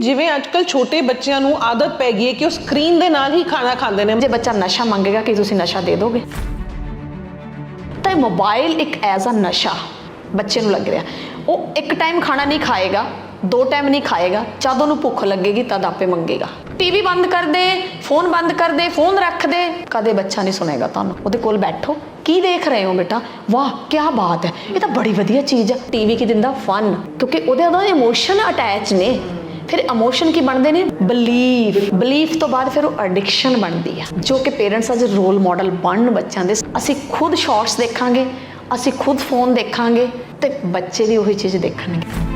ਜਿਵੇਂ ਅੱਜਕੱਲ ਛੋਟੇ ਬੱਚਿਆਂ ਨੂੰ ਆਦਤ ਪੈ ਗਈ ਹੈ ਕਿ ਉਹ ਸਕਰੀਨ ਦੇ ਨਾਲ ਹੀ ਖਾਣਾ ਖਾਂਦੇ ਨੇ। ਜੇ ਬੱਚਾ ਨਸ਼ਾ ਮੰਗੇਗਾ, ਕਿ ਤੁਸੀਂ ਨਸ਼ਾ ਦੇ ਦੋਗੇ? ਤਾਂ ਮੋਬਾਈਲ ਇੱਕ ਐਜ਼ ਅ ਨਸ਼ਾ ਬੱਚੇ ਨੂੰ ਲੱਗ ਰਿਹਾ। ਉਹ ਇੱਕ ਟਾਈਮ ਖਾਣਾ ਨਹੀਂ ਖਾਏਗਾ, ਦੋ ਟਾਈਮ ਨਹੀਂ ਖਾਏਗਾ, ਜਦ ਉਹਨੂੰ ਭੁੱਖ ਲੱਗੇਗੀ, ਤਦ ਆਪੇ ਮੰਗੇਗਾ। ਟੀਵੀ ਬੰਦ ਕਰ ਦੇ ਫੋਨ ਬੰਦ ਕਰ ਦੇ ਫੋਨ ਰੱਖ ਦੇ। ਕਦੇ ਬੱਚਾ ਨਹੀਂ ਸੁਣੇਗਾ ਤੁਹਾਨੂੰ। ਉਹਦੇ ਕੋਲ ਬੈਠੋ। ਕੀ ਦੇਖ ਰਹੇ ਹੋ ਬੇਟਾ? ਵਾਹ ਕੀ ਬਾਤ ਹੈ। ਇਹ ਤਾਂ ਬੜੀ ਵਧੀਆ ਚੀਜ਼ ਹੈ। ਟੀਵੀ ਕੀ ਦਿੰਦਾ? ਫਨ ਕਿਉਂਕਿ ਉਹਦੇ ਨਾਲ ਇਮੋਸ਼ਨ ਅਟੈਚ ਨੇ। ਫਿਰ ਇਮੋਸ਼ਨ ਕੀ ਬਣਦੇ ਨੇ? ਬਲੀਫ ਬਲੀਫ ਤੋਂ ਬਾਅਦ ਫਿਰ ਉਹ ਐਡਿਕਸ਼ਨ ਬਣਦੀ ਆ, ਜੋ ਕਿ ਪੇਰੈਂਟਸ ਅੱਜ ਰੋਲ ਮਾਡਲ ਬਣਨ ਬੱਚਿਆਂ ਦੇ ਅਸੀਂ ਖੁਦ ਸ਼ਾਰਟਸ ਦੇਖਾਂਗੇ, ਅਸੀਂ ਖੁਦ ਫੋਨ ਦੇਖਾਂਗੇ ਤੇ ਬੱਚੇ ਵੀ ਉਹੀ ਚੀਜ਼ ਦੇਖਣਗੇ।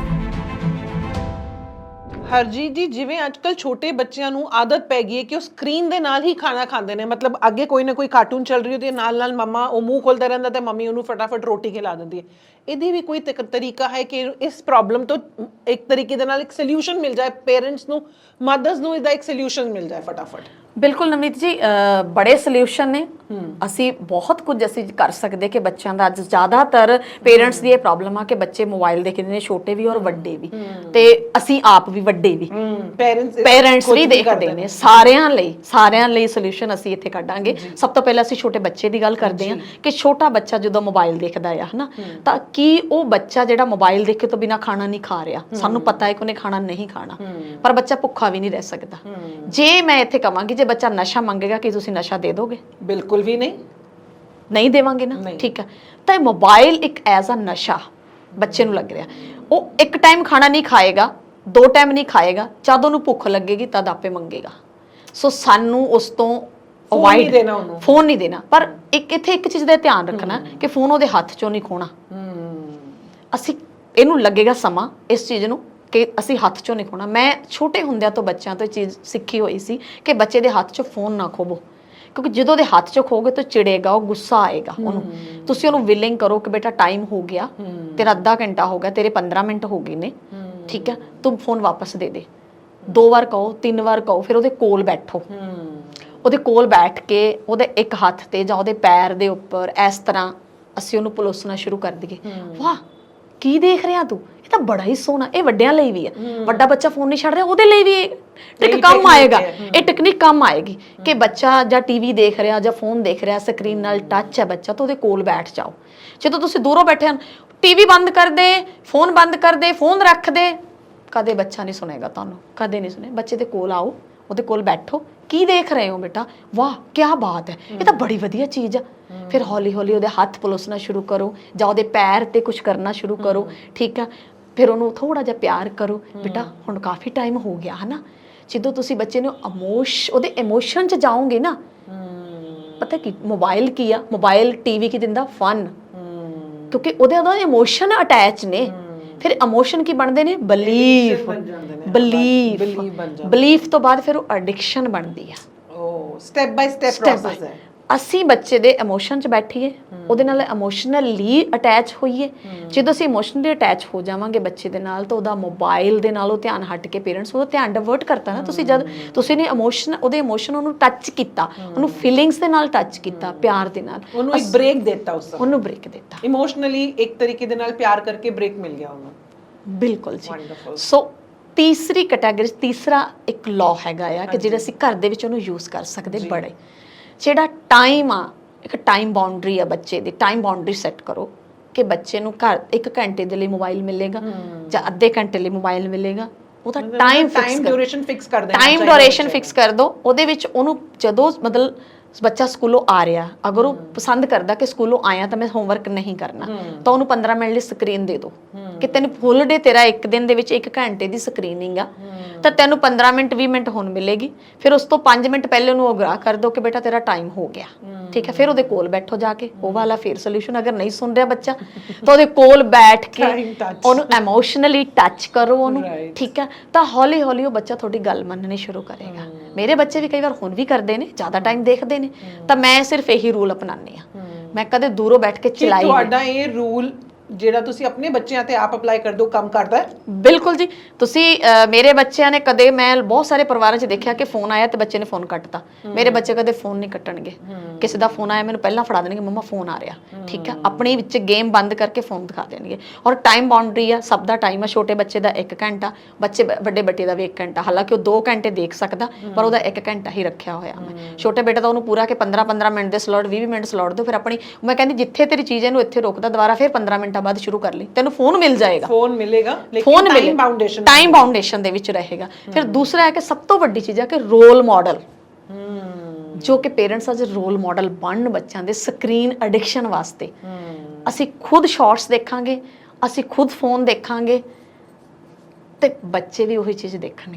ਹਰਜੀਤ ਜੀ, ਜਿਵੇਂ ਅੱਜਕੱਲ ਛੋਟੇ ਬੱਚਿਆਂ ਨੂੰ ਆਦਤ ਪੈ ਗਈ ਹੈ ਕਿ ਉਹ ਸਕਰੀਨ ਦੇ ਨਾਲ ਹੀ ਖਾਣਾ ਖਾਂਦੇ ਨੇ। ਮਤਲਬ ਅੱਗੇ ਕੋਈ ਨਾ ਕੋਈ ਕਾਰਟੂਨ ਚੱਲ ਰਹੀ ਹੁੰਦੀ ਹੈ ਨਾਲ ਨਾਲ ਮਮਾ ਉਹ ਮੂੰਹ ਖੋਲਦਾ ਰਹਿੰਦਾ ਤੇ ਮੰਮੀ ਉਹਨੂੰ ਫਟਾਫਟ ਰੋਟੀ ਖਿਲਾ ਦਿੰਦੀ ਹੈ। ਇਹਦੀ ਵੀ ਕੋਈ ਤਕ- ਤਰੀਕਾ ਹੈ ਕਿ ਇਸ ਪ੍ਰੋਬਲਮ ਤੋਂ ਇੱਕ ਤਰੀਕੇ ਦੇ ਨਾਲ ਇੱਕ ਸੋਲੂਸ਼ਨ ਮਿਲ ਜਾਏ ਪੇਰੈਂਟਸ ਨੂੰ ਮਦਰਸ ਨੂੰ ਇਹਦਾ ਇੱਕ ਸੋਲੂਸ਼ਨ ਮਿਲ ਜਾਏ ਫਟਾਫਟ? ਬਿਲਕੁਲ ਨਵਨੀਤ ਜੀ ਬੜੇ ਸੋਲੂਸ਼ਨ ਨੇ। ਅਸੀਂ ਬਹੁਤ ਕੁਝ ਅਸੀਂ ਕਰ ਸਕਦੇ ਕਿ ਬੱਚਿਆਂ ਦਾ ਅੱਜ ਜ਼ਿਆਦਾਤਰ ਪੇਰੈਂਟਸ ਦੀ ਇਹ ਪ੍ਰੋਬਲਮ ਆ ਕਿ ਬੱਚੇ ਮੋਬਾਈਲ ਦੇਖਦੇ ਨੇ ਛੋਟੇ ਵੀ ਔਰ ਵੱਡੇ ਵੀ। ਤੇ ਅਸੀਂ ਆਪ ਵੀ ਵੱਡੇ ਵੀ। ਪੇਰੈਂਟਸ ਪੇਰੈਂਟਸ ਵੀ ਦੇਖਦੇ ਨੇ। ਸਾਰਿਆਂ ਲਈ ਸਾਰਿਆਂ ਲਈ ਸੋਲੂਸ਼ਨ ਅਸੀਂ ਇੱਥੇ ਕੱਢਾਂਗੇ। ਸਭ ਤੋਂ ਪਹਿਲਾਂ ਅਸੀਂ ਛੋਟੇ ਬੱਚੇ ਦੀ ਗੱਲ ਕਰਦੇ ਹਾਂ ਕਿ ਛੋਟਾ ਬੱਚਾ ਜਦੋਂ ਮੋਬਾਈਲ ਦੇਖਦਾ ਆ ਹਨਾ ਤਾਂ ਕੀ ਉਹ ਬੱਚਾ ਜਿਹੜਾ ਮੋਬਾਈਲ ਦੇਖੇ ਤੋਂ ਬਿਨਾ ਖਾਣਾ ਨਹੀਂ ਖਾ ਰਿਹਾ? ਸਾਨੂੰ ਪਤਾ ਹੈ ਕਿ ਉਹਨੇ ਖਾਣਾ ਨਹੀਂ ਖਾਣਾ। ਪਰ ਬੱਚਾ ਭੁੱਖਾ ਵੀ ਨਹੀਂ ਰਹਿ ਸਕਦਾ। ਜੇ ਮੈਂ ਇੱਥੇ ਕਵਾਂਗੀ ਜੇ ਬੱਚਾ ਨਸ਼ਾ ਮੰਗੇਗਾ ਕਿ ਤੁਸੀਂ ਨਸ਼ਾ ਦੇ ਦੋਗੇ? ਬਿਲਕੁਲ ਵੀ ਨਹੀਂ। ਨਹੀਂ ਦੇਵਾਂਗੇ ਨਾ? ਨਹੀਂ। ਠੀਕ ਹੈ ਤਾਂ ਇਹ ਮੋਬਾਈਲ ਇੱਕ ਐਜ਼ ਅ ਨਸ਼ਾ ਬੱਚੇ ਨੂੰ ਲੱਗ ਰਿਹਾ। ਉਹ ਇੱਕ ਟਾਈਮ ਖਾਣਾ ਨਹੀਂ ਖਾਏਗਾ ਦੋ ਟਾਈਮ ਨਹੀਂ ਖਾਏਗਾ ਜਦ ਉਹਨੂੰ ਭੁੱਖ ਲੱਗੇਗੀ ਤਦ ਆਪੇ ਮੰਗੇਗਾ। ਸੋ ਸਾਨੂੰ ਉਸ ਤੋਂ ਨਹੀਂ ਅਵਾਇਡ ਦੇਣਾ ਉਹਨੂੰ। ਫੋਨ ਨਹੀਂ ਦੇਣਾ। ਪਰ ਇੱਕ ਇੱਥੇ ਇੱਕ ਚੀਜ਼ ਦਾ ਧਿਆਨ ਰੱਖਣਾ ਕਿ ਫੋਨ ਉਹਦੇ ਹੱਥ ਚੋਂ ਨਹੀਂ ਖੋਣਾ। ਅਸੀਂ ਇਹਨੂੰ ਲੱਗੇਗਾ ਸਮਾਂ ਇਸ ਚੀਜ਼ ਨੂੰ ਕਿ ਅਸੀਂ ਹੱਥ ਚੋਂ ਨਹੀਂ ਖੋਣਾ। ਮੈਂ ਛੋਟੇ ਹੁੰਦਿਆਂ ਤੋਂ ਬੱਚਿਆਂ ਤੋਂ ਇਹ ਚੀਜ਼ ਸਿੱਖੀ ਹੋਈ ਸੀ ਕਿ ਬੱਚੇ ਦੇ ਹੱਥ 'ਚ ਫੋਨ ਨਾ ਖੋਵੋ। ਕਿਉਂਕਿ ਜਦੋਂ ਦੇ ਹੱਥ 'ਚ ਖੋਗੇ ਤਾਂ ਚਿੜੇਗਾ ਉਹ ਗੁੱਸਾ ਆਏਗਾ ਉਹਨੂੰ। ਤੁਸੀਂ ਉਹਨੂੰ ਵਿਲਿੰਗ ਕਰੋ ਕਿ ਬੇਟਾ ਟਾਈਮ ਹੋ ਗਿਆ ਤੇਰਾ ਅੱਧਾ ਘੰਟਾ ਹੋ ਗਿਆ ਤੇਰੇ 15 ਮਿੰਟ ਹੋ ਗਏ ਨੇ। ਠੀਕ ਹੈ ਤੂੰ ਫੋਨ ਵਾਪਸ ਦੇ ਦੇ। ਦੋ ਵਾਰ ਕਹੋ ਤਿੰਨ ਵਾਰ ਕਹੋ ਫਿਰ ਉਹਦੇ ਕੋਲ ਬੈਠੋ। ਉਹਦੇ ਕੋਲ ਬੈਠ ਕੇ ਉਹਦੇ ਇੱਕ ਹੱਥ ਤੇ ਜਾਂ ਉਹਦੇ ਪੈਰ ਦੇ ਉੱਪਰ ਇਸ ਤਰ੍ਹਾਂ ਅਸੀਂ ਉਹਨੂੰ ਪਲੋਸਣਾ ਸ਼ੁਰੂ ਕਰ ਦਈਏ। ਵਾਹ! ਕੀ ਦੇਖ ਰਿਹਾ ਤੂੰ? ਇਹ ਤਾਂ ਬੜਾ ਹੀ ਸੋਹਣਾ ਇਹ ਵੱਡਿਆਂ ਲਈ ਵੀ ਹੈ। ਵੱਡਾ ਬੱਚਾ ਫੋਨ ਨਹੀਂ ਛੱਡ ਰਿਹਾ ਉਹਦੇ ਲਈ ਵੀ ਟਿਕ ਕੰਮ ਆਏਗਾ। ਇਹ ਟੈਕਨੀਕ ਕੰਮ ਆਏਗੀ ਕਿ ਬੱਚਾ ਜਾਂ ਟੀਵੀ ਦੇਖ ਰਿਹਾ ਜਾਂ ਫੋਨ ਦੇਖ ਰਿਹਾ ਸਕਰੀਨ ਨਾਲ ਟੱਚ ਹੈ ਬੱਚਾ ਤਾਂ ਉਹਦੇ ਕੋਲ ਬੈਠ ਜਾਓ। ਜਦੋਂ ਤੁਸੀਂ ਦੂਰੋਂ ਬੈਠੇ ਹਨ ਟੀਵੀ ਬੰਦ ਕਰ ਦੇ ਫੋਨ ਬੰਦ ਕਰ ਦੇ ਫੋਨ ਰੱਖ ਦੇ ਕਦੇ ਬੱਚਾ ਨਹੀਂ ਸੁਣੇਗਾ ਤੁਹਾਨੂੰ ਕਦੇ ਨਹੀਂ ਸੁਣੇ। ਬੱਚੇ ਦੇ ਕੋਲ ਆਓ ਉਹਦੇ ਕੋਲ ਬੈਠੋ। ਕੀ ਦੇਖ ਰਹੇ ਹੋ ਬੇਟਾ? ਵਾਹ ਕੀ ਬਾਤ ਹੈ। ਇਹ ਤਾਂ ਬੜੀ ਵਧੀਆ ਚੀਜ਼ ਆ। ਫਿਰ ਹੌਲੀ ਹੌਲੀ ਉਹਦੇ ਹੱਥ ਪਲੋਸਣਾ ਸ਼ੁਰੂ ਕਰੋ ਜਾਂ ਉਹਦੇ ਪੈਰ ਤੇ ਕੁਝ ਕਰਨਾ ਸ਼ੁਰੂ ਕਰੋ ਠੀਕ ਆ? ਫਿਰ ਉਹਨੂੰ ਥੋੜਾ ਜਿਹਾ ਪਿਆਰ ਕਰੋ ਬੇਟਾ ਹੁਣ ਕਾਫੀ ਟਾਈਮ ਹੋ ਗਿਆ ਹਨਾ? ਜਦੋਂ ਤੁਸੀਂ ਬੱਚੇ ਨੂੰ ਇਮੋਸ਼ ਉਹਦੇ ਇਮੋਸ਼ਨ 'ਚ ਜਾਓਗੇ ਨਾ ਪਤਾ ਕੀ ਮੋਬਾਈਲ ਕੀ ਆ? ਮੋਬਾਈਲ ਟੀਵੀ ਕੀ ਦਿੰਦਾ? ਫਨ ਕਿਉਂਕਿ ਉਹਦੇ ਉਹਦਾ ਇਮੋਸ਼ਨ ਅਟੈਚ ਨੇ। ਫਿਰ ਇਮੋਸ਼ਨ ਕੀ ਬਣਦੇ ਨੇ? ਬਲੀਫ ਬਲੀਫ ਬਲੀਫ ਤੋਂ ਬਾਅਦ ਫਿਰ ਉਹ ਐਡਿਕਸ਼ਨ ਬਣਦੀ ਆ। ਉਹ ਸਟੈਪ ਬਾਈ ਸਟੈਪ ਪ੍ਰੋਸੈਸ ਹੈ। ਅਸੀਂ ਬੱਚੇ ਦੇ ਇਮੋਸ਼ਨ 'ਚ ਬੈਠੀਏ ਉਹਦੇ ਨਾਲ ਇਮੋਸ਼ਨਲੀ ਅਟੈਚ ਹੋਈਏ। ਜਦੋਂ ਅਸੀਂ ਇਮੋਸ਼ਨਲੀ ਅਟੈਚ ਹੋ ਜਾਵਾਂਗੇ ਬੱਚੇ ਦੇ ਨਾਲ ਤਾਂ ਉਹਦਾ ਮੋਬਾਈਲ ਦੇ ਨਾਲ ਉਹ ਧਿਆਨ ਹਟ ਕੇ ਪੇਰੈਂਟਸ ਉਹਦਾ ਧਿਆਨ ਡਿਵਰਟ ਕਰਤਾ ਨਾ। ਤੁਸੀਂ ਜਦ ਤੁਸੀਂ ਨੇ ਇਮੋਸ਼ਨ ਉਹਦੇ ਇਮੋਸ਼ਨ ਉਹਨੂੰ ਟੱਚ ਕੀਤਾ ਉਹਨੂੰ ਫੀਲਿੰਗਸ ਦੇ ਨਾਲ ਟੱਚ ਕੀਤਾ ਪਿਆਰ ਦੇ ਨਾਲ। ਉਹਨੂੰ ਇੱਕ ਬ੍ਰੇਕ ਦਿੱਤਾ ਉਸ ਉਹਨੂੰ ਬ੍ਰੇਕ ਦਿੱਤਾ। ਇਮੋਸ਼ਨਲੀ ਇੱਕ ਤਰੀਕੇ ਦੇ ਨਾਲ ਪਿਆਰ ਕਰਕੇ ਬ੍ਰੇਕ ਮਿਲ ਗਿਆ ਉਹਨੂੰ। ਬਿਲਕੁਲ ਜੀ. ਸੋ ਤੀਸਰੀ ਕੈਟਾਗਰੀ ਤੀਸਰਾ ਇੱਕ ਲਾਅ ਹੈਗਾ ਆ ਕਿ ਜਿਹੜਾ ਅਸੀਂ ਘਰ ਦੇ ਵਿੱਚ ਉਹਨੂੰ ਯੂਜ਼ ਕਰ ਸਕਦੇ ਬੜੇ। ਜਿਹੜਾ ਟਾਈਮ ਆ ਇੱਕ ਟਾਈਮ ਬਾਉਂਡਰੀ ਆ ਬੱਚੇ ਦੀ ਟਾਈਮ ਬਾਉਂਡਰੀ ਸੈੱਟ ਕਰੋ ਕਿ ਬੱਚੇ ਨੂੰ ਘਰ 1 ਘੰਟੇ ਦੇ ਲਈ ਮੋਬਾਈਲ ਮਿਲੇਗਾ ਜਾਂ ਅੱਧੇ ਘੰਟੇ ਲਈ ਮੋਬਾਈਲ ਮਿਲੇਗਾ ਉਹਦਾ time fix time duration fix ਕਰ ਦੇਣਾ ਟਾਈਮ ਡਿਊਰੇਸ਼ਨ ਫਿਕਸ ਕਰ ਦਿਓ ਉਹਦੇ ਵਿੱਚ ਉਹਨੂੰ ਜਦੋਂ ਮਤਲਬ ਬੱਚਾ ਸਕੂਲੋਂ ਆ ਰਿਹਾ ਅਗਰ ਉਹ ਪਸੰਦ ਕਰਦਾ ਕਿ ਸਕੂਲੋਂ ਆਇਆ ਤਾਂ ਮੈਂ ਹੋਮਵਰਕ ਨਹੀਂ ਕਰਨਾ ਤਾਂ ਉਹਨੂੰ 15 ਮਿੰਟ ਲਈ ਸਕਰੀਨ ਦੇ ਦਿਓ ਕਿ ਤੈਨੂੰ ਫੁੱਲ ਡੇ ਤੇਰਾ ਇੱਕ ਦਿਨ ਦੇ ਵਿੱਚ 1 ਘੰਟੇ ਦੀ ਸਕਰੀਨਿੰਗ ਆ ਤਾਂ ਤੈਨੂੰ 15 ਮਿੰਟ 20 ਮਿੰਟ ਹੁਣ ਮਿਲੇਗੀ। ਫਿਰ ਉਸ ਤੋਂ 5 ਮਿੰਟ ਪਹਿਲੇ ਉਹਨੂੰ ਅਗਰਾ ਕਰ ਦਿਓ ਕਿ ਬੇਟਾ ਤੇਰਾ ਟਾਈਮ ਹੋ ਗਿਆ। ਠੀਕ ਹੈ ਫਿਰ ਉਹਦੇ ਕੋਲ ਬੈਠੋ ਜਾ ਕੇ। ਉਹ ਵਾਲਾ ਫਿਰ ਸੋਲੂਸ਼ਨ ਅਗਰ ਨਹੀਂ ਸੁਣ ਰਿਹਾ ਬੱਚਾ ਤਾਂ ਉਹਦੇ ਕੋਲ ਬੈਠ ਕੇ. ਉਹਨੂੰ ਇਮੋਸ਼ਨਲੀ ਟੱਚ ਕਰੋ ਉਹਨੂੰ. ਠੀਕ ਹੈ ਤਾਂ ਹੌਲੀ ਹੌਲੀ ਉਹ ਬੱਚਾ ਤੁਹਾਡੀ ਗੱਲ ਮੰਨਣੀ ਸ਼ੁਰੂ ਕਰੇਗਾ। ਮੇਰੇ ਬੱਚੇ ਵੀ ਕਈ ਵਾਰ ਹੁਣ ਵੀ ਕਰਦੇ ਨੇ ਜ਼ਿਆਦਾ ਟਾਈਮ ਦੇਖਦੇ ਨੇ। ਤਾਂ ਮੈਂ ਸਿਰਫ ਇਹੀ ਰੂਲ ਅਪਣਾਉਂਦੀ ਆ ਮੈਂ ਕਦੇ ਦੂਰੋਂ ਬੈਠ ਕੇ ਚਲਾਈ ਨਹੀਂ। ਤੁਹਾਡਾ ਇਹ ਰੂਲ ਜਿਹੜਾ ਤੁਸੀਂ ਆਪਣੇ ਬੱਚਿਆਂ ਤੇ ਆਪ ਅਪਲਾਈ ਕਰ ਦਿਓ ਕੰਮ ਕਰਦਾ ਹੈ? ਬਿਲਕੁਲ ਜੀ। ਤੁਸੀਂ ਅਹ, ਮੇਰੇ ਬੱਚਿਆਂ ਨੇ ਕਦੇ ਮੈਂ ਬਹੁਤ ਸਾਰੇ ਪਰਿਵਾਰਾਂ 'ਚ ਦੇਖਿਆ ਕਿ ਫੋਨ ਆਇਆ ਤੇ ਬੱਚੇ ਨੇ ਫੋਨ ਕੱਟਤਾ। ਮੇਰੇ ਬੱਚੇ ਕਦੇ ਫੋਨ ਨਹੀਂ ਕੱਟਣਗੇ। ਕਿਸੇ ਦਾ ਫੋਨ ਆਇਆ ਮੈਨੂੰ ਪਹਿਲਾਂ ਫੜਾ ਦੇਣਗੇ ਮੰਮਾ ਫੋਨ ਆ ਰਿਹਾ। ਠੀਕ ਹੈ ਆਪਣੇ ਵਿੱਚ ਗੇਮ ਬੰਦ ਕਰਕੇ ਫੋਨ ਦਿਖਾ ਦੇਣਗੇ। ਔਰ ਟਾਈਮ ਬਾਉਂਡਰੀ ਆ ਸਭ ਦਾ ਟਾਈਮ ਆ। ਛੋਟੇ ਬੱਚੇ ਦਾ 1 ਘੰਟਾ ਬੱਚੇ ਵੱਡੇ ਬੱਚੇ ਦਾ ਵੀ 1 ਘੰਟਾ। ਹਾਲਾਂਕਿ ਉਹ 2 ਘੰਟੇ ਦੇਖ ਸਕਦਾ ਪਰ ਉਹਦਾ 1 ਘੰਟਾ ਹੀ ਰੱਖਿਆ ਹੋਇਆ ਮੈਂ। ਛੋਟੇ ਬੇਟੇ ਦਾ ਉਹਨੂੰ ਪੂਰਾ ਕਿ 15 15 ਮਿੰਟ ਦੇ ਸਲੋਟ 20 ਮਿੰਟ ਸਲੋਟ ਦਿਓ ਫਿਰ ਆਪਣੀ ਮੈਂ ਕਹਿੰਦੀ ਜਿੱਥੇ ਤੇਰੀ ਚੀਜ਼ ਹੈ ਇਹਨੂੰ ਇੱਥੇ ਰੋਕਦਾ ਦੁਬਾਰਾ ਫਿਰ 15 ਮਿੰਟਾਂ ਬਾਅਦ ਸ਼ੁਰੂ ਕਰ ਲਈ। ਤੈਨੂੰ ਫੋਨ ਮਿਲ ਜਾਏਗਾ। ਫੋਨ ਮਿਲੇਗਾ ਲੇਕਿਨ ਟਾਈਮ ਬਾਉਂਡੇਸ਼ਨ ਟਾਈਮ ਬਾਉਂਡੇਸ਼ਨ ਦੇ ਵਿੱਚ ਰਹੇਗਾ। ਫਿਰ ਦੂਸਰਾ ਹੈ ਕਿ ਸਭ ਤੋਂ ਵੱਡੀ ਚੀਜ਼ ਹੈ ਕਿ ਰੋਲ ਮਾਡਲ ਜੋ ਕਿ ਪੇਰੈਂਟਸ ਅੱਜ ਰੋਲ ਮਾਡਲ ਬਣਨ ਬੱਚਿਆਂ ਦੇ ਸਕਰੀਨ ਐਡਿਕਸ਼ਨ ਵਾਸਤੇ। ਅਸੀਂ ਖੁਦ ਸ਼ਾਰਟਸ ਦੇਖਾਂਗੇ ਅਸੀਂ ਖੁਦ ਫੋਨ ਦੇਖਾਂਗੇ ਤੇ ਬੱਚੇ ਵੀ ਉਹੀ ਚੀਜ਼ ਦੇਖਣਗੇ।